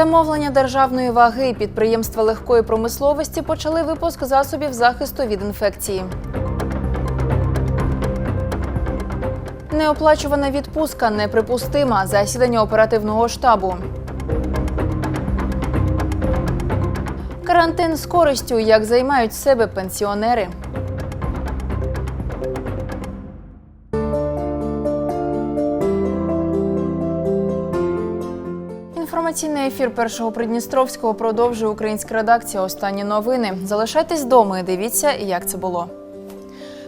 Замовлення державної ваги підприємства легкої промисловості почали випуск засобів захисту від інфекції. Неоплачувана відпустка неприпустима. Засідання оперативного штабу. Карантин з користю. Як займають себе пенсіонери. Інформаційний ефір першого Придністровського продовжує українська редакція. Останні новини. Залишайтесь вдома і дивіться, як це було.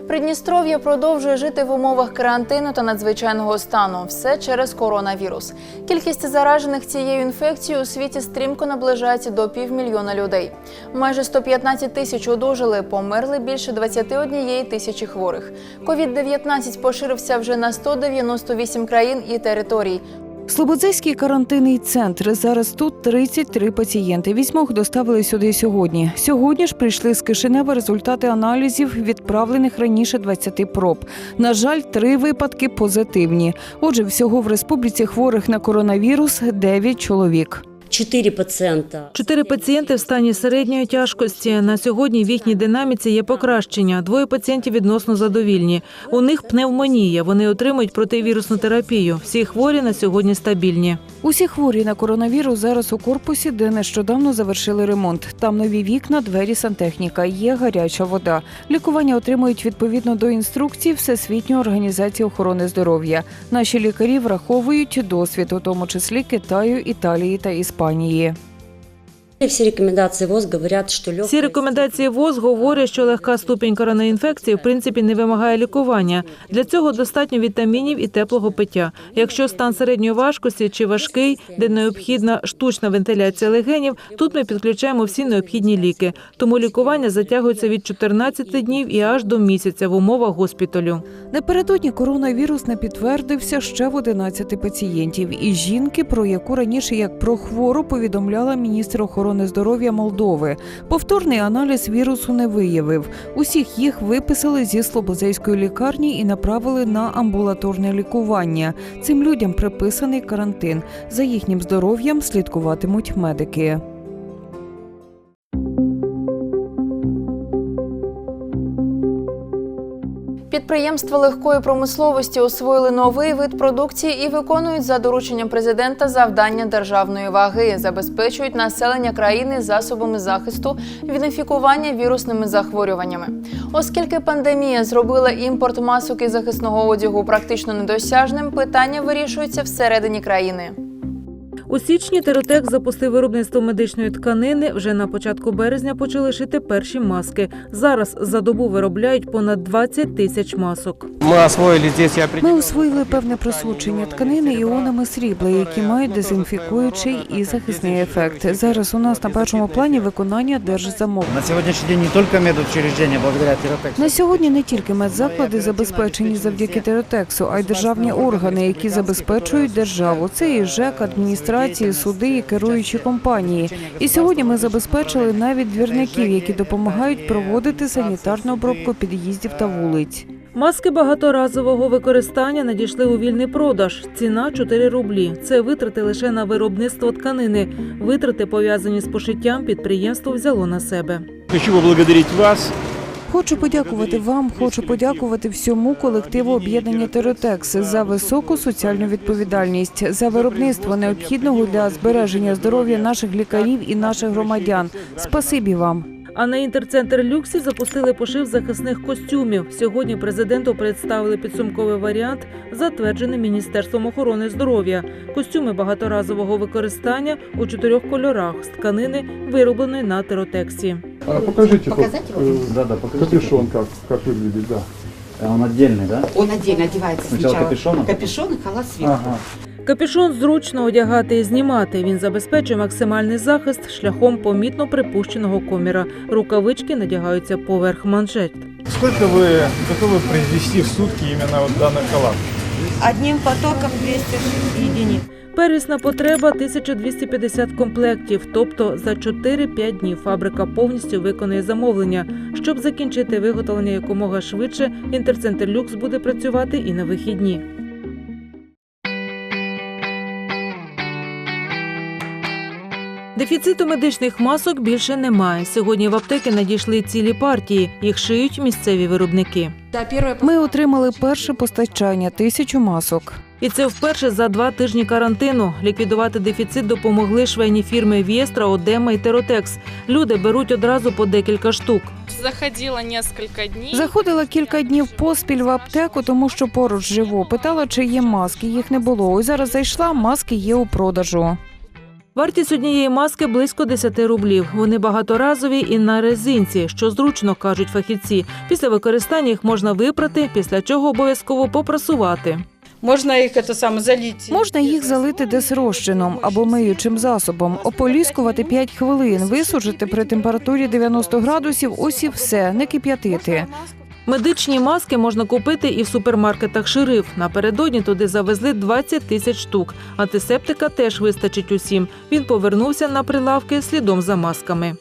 Придністров'я продовжує жити в умовах карантину та надзвичайного стану. Все через коронавірус. Кількість заражених цією інфекцією у світі стрімко наближається до півмільйона людей. Майже 115 тисяч одужали, померли більше 21 тисячі хворих. Ковід-19 поширився вже на 198 країн і територій. Слободзейський карантинний центр. Зараз тут 33 пацієнти. Вісьмох доставили сюди сьогодні. Сьогодні ж прийшли з Кишинева результати аналізів, відправлених раніше 20 проб. На жаль, три випадки позитивні. Отже, всього в республіці хворих на коронавірус 9 чоловік. Чотири пацієнта. Чотири пацієнти в стані середньої тяжкості. На сьогодні в їхній динаміці є покращення. Двоє пацієнтів відносно задовільні. У них пневмонія. Вони отримують противірусну терапію. Всі хворі на сьогодні стабільні. Усі хворі на коронавірус зараз у корпусі, де нещодавно завершили ремонт. Там нові вікна, двері, сантехніка, є гаряча вода. Лікування отримують відповідно до інструкцій Всесвітньої організації охорони здоров'я. Наші лікарі враховують досвід, у тому числі Китаю, Італії та Іспанії компанії. Всі рекомендації ВОЗ говорять, що легкая... Всі рекомендації ВОЗ говорять, що легка ступінь коронавінфекції в принципі не вимагає лікування. Для цього достатньо вітамінів і теплого пиття. Якщо стан середньої важкості чи важкий, де необхідна штучна вентиляція легенів, тут ми підключаємо всі необхідні ліки. Тому лікування затягується від 14 днів і аж до місяця в умовах госпіталю. Напередодні коронавірус не підтвердився ще в 11 пацієнтів і жінки, про яку раніше як про хвору повідомляла міністр охорони здоров'я Молдови. Повторний аналіз вірусу не виявив. Усіх їх виписали зі Слобозейської лікарні і направили на амбулаторне лікування. Цим людям приписаний карантин. За їхнім здоров'ям слідкуватимуть медики. Підприємства легкої промисловості освоїли новий вид продукції і виконують за дорученням президента завдання державної ваги, забезпечують населення країни засобами захисту від інфікування вірусними захворюваннями. Оскільки пандемія зробила імпорт масок і захисного одягу практично недосяжним, питання вирішується всередині країни. У січні Теротек запустив виробництво медичної тканини. Вже на початку березня почали шити перші маски. Зараз за добу виробляють понад 20 тисяч масок. Мы освоили здесь и Ми освоїли певне просучення тканини іонами срібла, які мають дезінфікуючий і захисний ефект. Зараз у нас на першому плані виконання держзамовлень. На сегодняшний день не только медучреждения благодаря Тиротексу. На сьогодні не тільки медзаклади забезпечені завдяки Теротексу, а й державні органи, які забезпечують державу. Це і ЖЕК, адміністрації, суди і керуючі компанії. І сьогодні ми забезпечили навіть двірників, які допомагають проводити санітарну обробку під'їздів та вулиць. Маски багаторазового використання надійшли у вільний продаж. Ціна 4 рублі. Це витрати лише на виробництво тканини. Витрати пов'язані з пошиттям підприємство взяло на себе. Хочу поблагодарить вас Хочу подякувати вам, хочу подякувати всьому колективу об'єднання Теротекс за високу соціальну відповідальність, за виробництво необхідного для збереження здоров'я наших лікарів і наших громадян. Спасибі вам. А на інтерцентр люксі запустили пошив захисних костюмів. Сьогодні президенту представили підсумковий варіант, затверджений міністерством охорони здоров'я. Костюми багаторазового використання у чотирьох кольорах з тканини, виробленої на теротексі. А покажите Показать тот, э, Да, да, покажите. капюшон, как, как выглядит, да. А Он отдельный, да? Он отдельно одевается Сначала сначала. капюшон, а потом- Капюшон и халат сверху. Ага. Капюшон зручно одягати і знімати. Він забезпечує максимальний захист шляхом помітно припущеного коміра. Рукавички надягаються поверх манжет. Сколько вы готовы произвести в сутки именно вот данный халат? Одним потоком 200 единиц. Первісна потреба 1250 комплектів, тобто за 4-5 днів фабрика повністю виконує замовлення. Щоб закінчити виготовлення якомога швидше, інтерцентр люкс буде працювати і на вихідні. Дефіциту медичних масок більше немає. Сьогодні в аптеки надійшли цілі партії. Їх шиють місцеві виробники. Ми отримали перше постачання тисячу масок. І це вперше за два тижні карантину. Ліквідувати дефіцит допомогли швейні фірми Вєстра, Одема і Теротекс. Люди беруть одразу по декілька штук. Заходила несколько дней. Заходила кілька днів поспіль в аптеку, тому що поруч живу. Питала, чи є маски. Їх не було. Ось зараз зайшла, маски є у продажу. Вартість однієї маски близько 10 рублів. Вони багаторазові і на резинці, що зручно кажуть фахівці. Після використання їх можна випрати, після чого обов'язково попрасувати. Можно их это самое залить? Можна їх залити десь розчином або миючим засобом, ополіскувати 5 хвилин, висушити при температурі 90 градусів. Ось і все, не кип'ятити. Медичні маски можна купити і в супермаркетах шериф. Напередодні туди завезли 20 тисяч штук. Антисептика теж вистачить усім. Він повернувся на прилавки слідом за масками.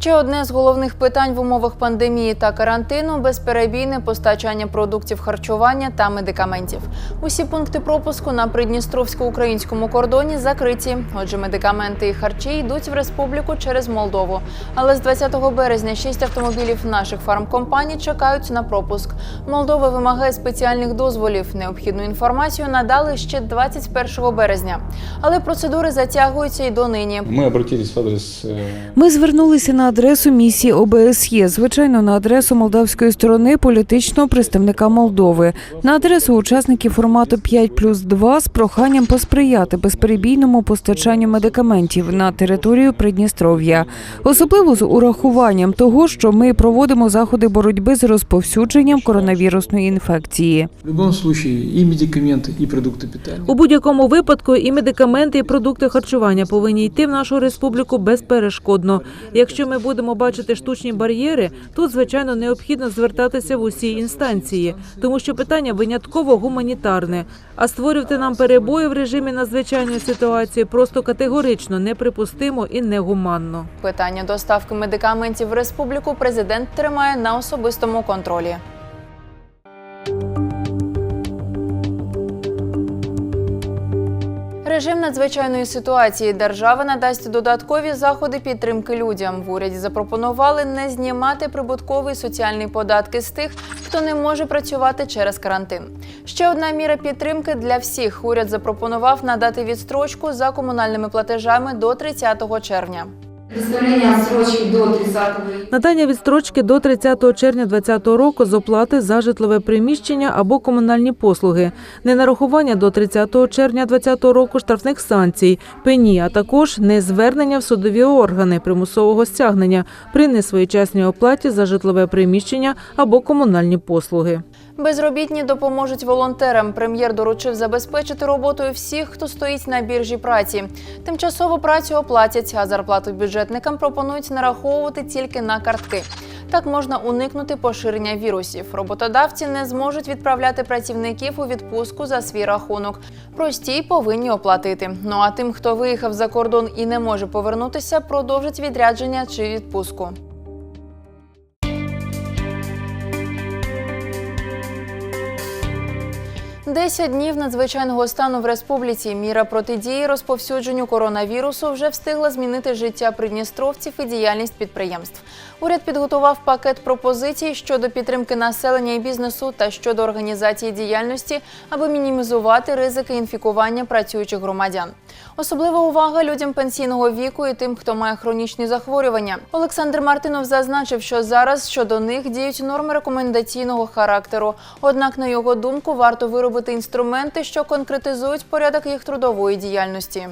Ще одне з головних питань в умовах пандемії та карантину безперебійне постачання продуктів харчування та медикаментів. Усі пункти пропуску на придністровсько-українському кордоні закриті. Отже, медикаменти і харчі йдуть в республіку через Молдову. Але з 20 березня шість автомобілів наших фармкомпаній чекають на пропуск. Молдова вимагає спеціальних дозволів. Необхідну інформацію надали ще 21 березня. Але процедури затягуються й донині. Мы обратились в адрес э, Ми звернулися на адресу місії ОБСЄ, звичайно, на адресу молдавської сторони політичного представника Молдови, на адресу учасників формату 5 плюс 2 з проханням посприяти безперебійному постачанню медикаментів на територію Придністров'я, особливо з урахуванням того, що ми проводимо заходи боротьби з розповсюдженням коронавірусної інфекції. В любом случае и медикаменты, и продукты. У будь-якому випадку і медикаменти, і продукти харчування повинні йти в нашу республіку безперешкодно. Якщо ми будемо бачити штучні бар'єри, тут звичайно необхідно звертатися в усі інстанції, тому що питання винятково гуманітарне. А створювати нам перебої в режимі надзвичайної ситуації просто категорично неприпустимо і негуманно. Питання доставки медикаментів в республіку президент тримає на особистому контролі. Режим надзвичайної ситуації держава надасть додаткові заходи підтримки людям. В уряді запропонували не знімати прибутковий соціальний податки з тих, хто не може працювати через карантин. Ще одна міра підтримки для всіх. Уряд запропонував надати відстрочку за комунальними платежами до 30 червня. Предоставление отсрочки до 30 Надання відстрочки до 30 червня 2020 року з оплати за житлове приміщення або комунальні послуги, ненарахування до 30 червня 2020 року штрафних санкцій, пені, а також незвернення в судові органи примусового стягнення при несвоєчасній оплаті за житлове приміщення або комунальні послуги. Безробітні допоможуть волонтерам. Прем'єр доручив забезпечити роботою всіх, хто стоїть на біржі праці. Тимчасову працю оплатять, а зарплату бюджетникам пропонують нараховувати тільки на картки. Так можна уникнути поширення вірусів. Роботодавці не зможуть відправляти працівників у відпустку за свій рахунок. Прості повинні оплатити. Ну а тим, хто виїхав за кордон і не може повернутися, продовжить відрядження чи відпустку. Десять днів надзвичайного стану в республіці. Міра протидії розповсюдженню коронавірусу вже встигла змінити життя придністровців і діяльність підприємств. Уряд підготував пакет пропозицій щодо підтримки населення і бізнесу та щодо організації діяльності, аби мінімізувати ризики інфікування працюючих громадян. Особлива увага людям пенсійного віку і тим, хто має хронічні захворювання. Олександр Мартинов зазначив, що зараз щодо них діють норми рекомендаційного характеру. Однак, на його думку, варто виробити інструменти, що конкретизують порядок їх трудової діяльності.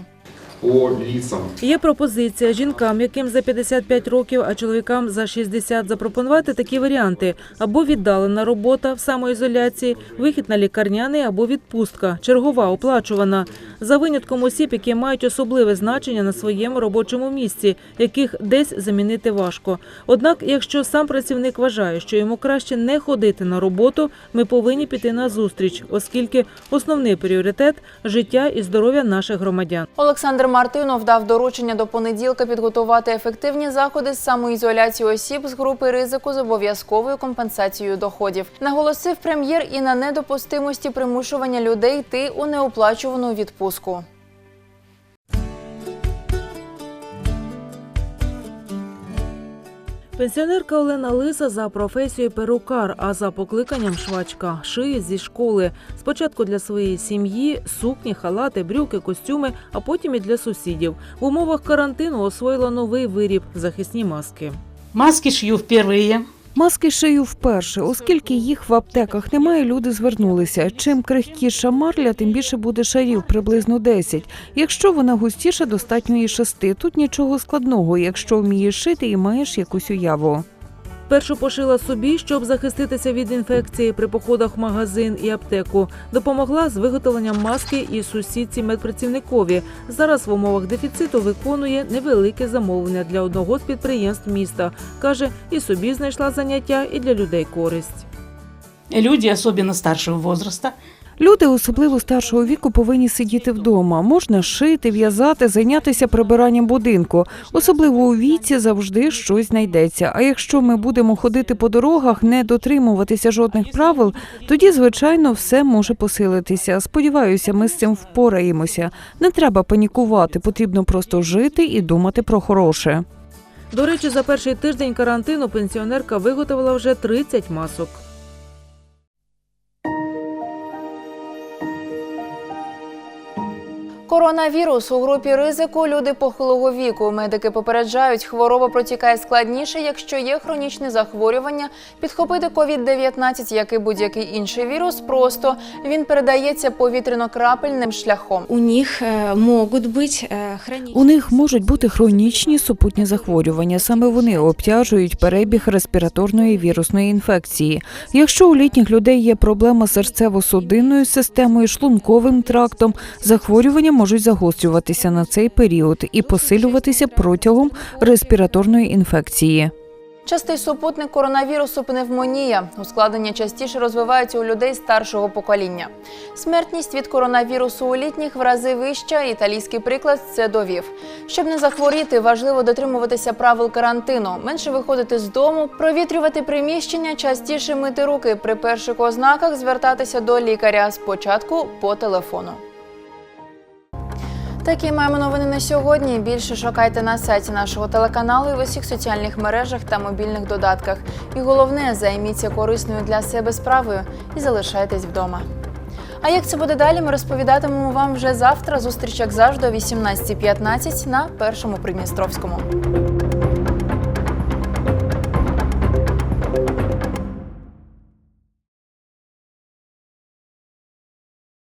По лицам. Є пропозиція жінкам, яким за 55 років, а чоловікам за 60, запропонувати такі варіанти: або віддалена робота в самоізоляції, вихід на лікарняний або відпустка, чергова оплачувана за винятком осіб, які мають особливе значення на своєму робочому місці, яких десь замінити важко. Однак, якщо сам працівник вважає, що йому краще не ходити на роботу, ми повинні піти на зустріч, оскільки основний пріоритет життя і здоров'я наших громадян. Олександр Ігор Мартинов дав доручення до понеділка підготувати ефективні заходи з самоізоляції осіб з групи ризику з обов'язковою компенсацією доходів. Наголосив прем'єр і на недопустимості примушування людей йти у неоплачувану відпустку. Пенсіонерка Олена Лиса за професією перукар, а за покликанням швачка шиє зі школи. Спочатку для своєї сім'ї сукні, халати, брюки, костюми, а потім і для сусідів. В умовах карантину освоїла новий виріб захисні маски. Маски шью впервые. Маски шию вперше, оскільки їх в аптеках немає, люди звернулися. Чим крихкіша марля, тим більше буде шарів, приблизно 10. Якщо вона густіша, достатньо і 6. Тут нічого складного, якщо вмієш шити і маєш якусь уяву. Першу пошила собі, щоб захиститися від інфекції при походах в магазин і аптеку. Допомогла з виготовленням маски і сусідці медпрацівникові. Зараз в умовах дефіциту виконує невелике замовлення для одного з підприємств міста. Каже, і собі знайшла заняття, і для людей користь. Люди, особенно старшего возраста, Люди, особливо старшого віку, повинні сидіти вдома. Можна шити, в'язати, зайнятися прибиранням будинку. Особливо у віці завжди щось знайдеться. А якщо ми будемо ходити по дорогах, не дотримуватися жодних правил, тоді, звичайно, все може посилитися. Сподіваюся, ми з цим впораємося. Не треба панікувати, потрібно просто жити і думати про хороше. До речі, за перший тиждень карантину пенсіонерка виготовила вже 30 масок. Коронавірус у групі ризику люди похилого віку. Медики попереджають, хвороба протікає складніше, якщо є хронічне захворювання. Підхопити COVID-19, як і будь-який інший вірус, просто він передається повітряно-крапельним шляхом. У них э, могут быть э, У них можуть бути хронічні супутні захворювання. Саме вони обтяжують перебіг респіраторної вірусної інфекції. Якщо у літніх людей є проблема з серцево-судинною системою, шлунковим трактом, захворювання можуть загострюватися на цей період і посилюватися протягом респіраторної інфекції. Частий супутник коронавірусу пневмонія. Ускладнення частіше розвиваються у людей старшого покоління. Смертність від коронавірусу у літніх в рази вища. Італійський приклад це довів. Щоб не захворіти, важливо дотримуватися правил карантину, менше виходити з дому, провітрювати приміщення, частіше мити руки. При перших ознаках звертатися до лікаря спочатку по телефону. Такі маємо новини на сьогодні. Більше шукайте на сайті нашого телеканалу і в усіх соціальних мережах та мобільних додатках. І головне, займіться корисною для себе справою і залишайтесь вдома. А як це буде далі, ми розповідатимемо вам вже завтра. Зустріч, як завжди, о 18.15 на першому Придністровському.